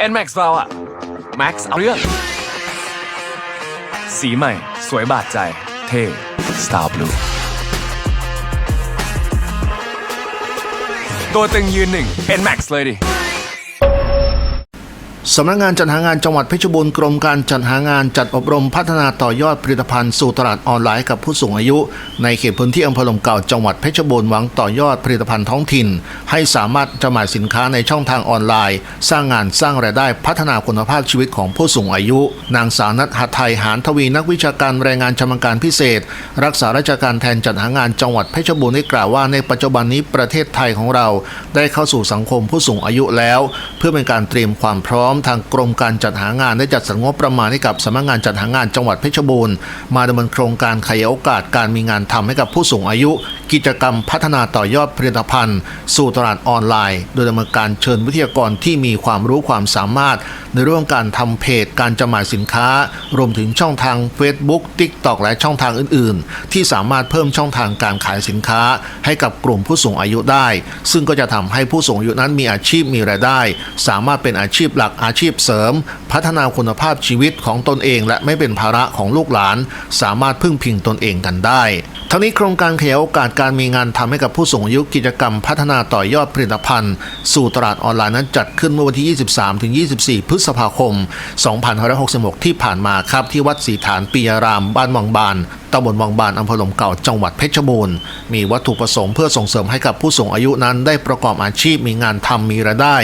แอนแม็กซ์เราอะ Max เอาเรื่อง สีใหม่ สวยบาดใจ เท่สตาร์บลูตัวตึงยืนหนึ่ง NMAX เลยดิ สำนักงานจัดหางานจังหวัดเพชรบูรณ์กรมการจัดหางานจัดอบรมพัฒนาต่อยอดผลิตภัณฑ์สู่ตลาดออนไลน์กับผู้สูงอายุ ในเขตพื้นที่อำเภอลมเก่าจังหวัดเพชรบูรณ์หวังต่อยอดผลิตภัณฑ์ท้องถิ่น ให้สามารถจำหน่ายสินค้าในช่องทางออนไลน์ สร้างงานสร้างรายได้พัฒนาคุณภาพชีวิตของผู้สูงอายุ นางสาวนัทหัไทยหานทวีนักวิชาการแรงงานชำนาญการพิเศษ รักษาราชการแทนจัดหางานจังหวัดเพชรบูรณ์ได้กล่าวว่าในปัจจุบันนี้ประเทศไทยของเรา ได้เข้าสู่สังคมผู้สูงอายุแล้ว เพื่อเป็นการเตรียมความพร้อมทางกรมการจัดหางานได้จัดสรรงบประมาณให้กับสำนักงานจัดหางานจังหวัดเพชรบูรณ์มาดำเนินโครงการขยายโอกาสการมีงานทำให้กับผู้สูงอายุ กิจกรรมพัฒนาต่อยอดผลิตภัณฑ์ สู่ตลาดออนไลน์ โดยดำเนินการเชิญวิทยากรที่มีความรู้ความสามารถ ในเรื่องการทำเพจการจำหน่ายสินค้า รวมถึงช่องทาง Facebook TikTok และช่องทางอื่น ๆ ที่สามารถเพิ่มช่องทางการขายสินค้า ให้กับกลุ่มผู้สูงอายุได้ ซึ่งก็จะทำให้ผู้สูงอายุนั้นมีอาชีพมีรายได้ สามารถเป็นอาชีพหลักอาชีพเสริม พัฒนาคุณภาพชีวิตของตนเอง และไม่เป็นภาระของลูกหลาน สามารถพึ่งพิงตนเองกันได้ ทั้งนี้โครงการขยายโอกาสการมีงานทำให้กับผู้สูงอายุกิจกรรมพัฒนาต่อยอดผลิตภัณฑ์ สู่ตลาดออนไลน์นั้นจัดขึ้นเมื่อวันที่ 23 ถึง 24 พฤษภาคม 2566 ที่ผ่านมาครับที่วัดศรีฐานปียารามบ้านวังบาน ตำบลวังบานอำเภอหลมเก่าจังหวัดเพชรบูรณ์ มีวัตถุประสงค์เพื่อส่งเสริมให้กับผู้สูงอายุนั้น ได้ประกอบอาชีพมีงานทำมีรายได้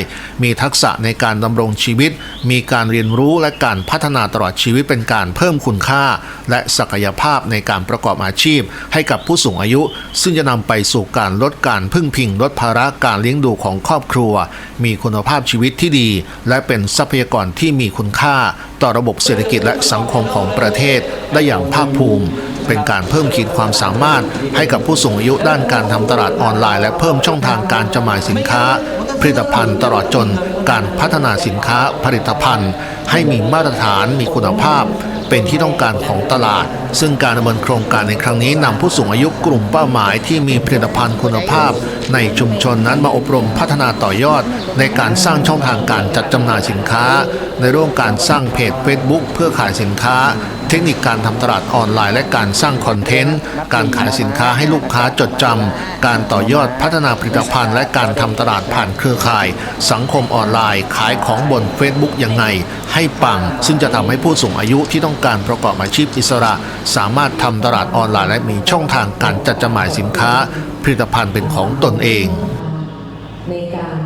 มีทักษะในการดำรงชีวิต มีการเรียนรู้และการพัฒนาตลอดชีวิตเป็นการเพิ่มคุณค่า และศักยภาพในการประกอบอาชีพ ให้กับผู้สูงอายุ ซึ่งจะนำไปสู่การลดการพึ่งพิงลดภาระการเลี้ยงดูของครอบครัว มีคุณภาพชีวิตที่ดี และเป็นทรัพยากรที่มีคุณค่าต่อระบบเศรษฐกิจและสังคมของประเทศได้อย่างภาคภูมิ เป็นการเพิ่มขีดความสามารถให้กับผู้สูงอายุด้านการทำตลาดออนไลน์ และเพิ่มช่องทางการจำหน่ายสินค้า ผลิตภัณฑ์ตลอดจนการพัฒนาสินค้าผลิตภัณฑ์ ให้มีมาตรฐานมีคุณภาพ เป็นที่ต้องการของตลาด ซึ่งการดำเนินโครงการในครั้งนี้นำผู้สูงอายุกลุ่มเป้าหมายที่มีผลิตภัณฑ์คุณภาพ ในชุมชนนั้นมาอบรมพัฒนาต่อยอด ในการสร้างช่องทางการจัดจำหน่ายสินค้า ในเรื่องการสร้างเพจ Facebook เพื่อขายสินค้า เทคนิคการทำตลาดออนไลน์ และการสร้างคอนเทนต์ การขายสินค้าให้ลูกค้าจดจำการต่อยอดพัฒนาผลิตภัณฑ์ และการทำตลาดผ่านเครือข่าย สังคมออนไลน์ ขายของบน Facebook ยังไง ให้ปัง ซึ่งจะทำให้ผู้สูงอายุที่ต้องการประกอบอาชีพอิสระ สามารถทำตลาดออนไลน์และมีช่องทางการจัดจำหน่ายสินค้า ผลิตภัณฑ์เป็นของตนเองในการ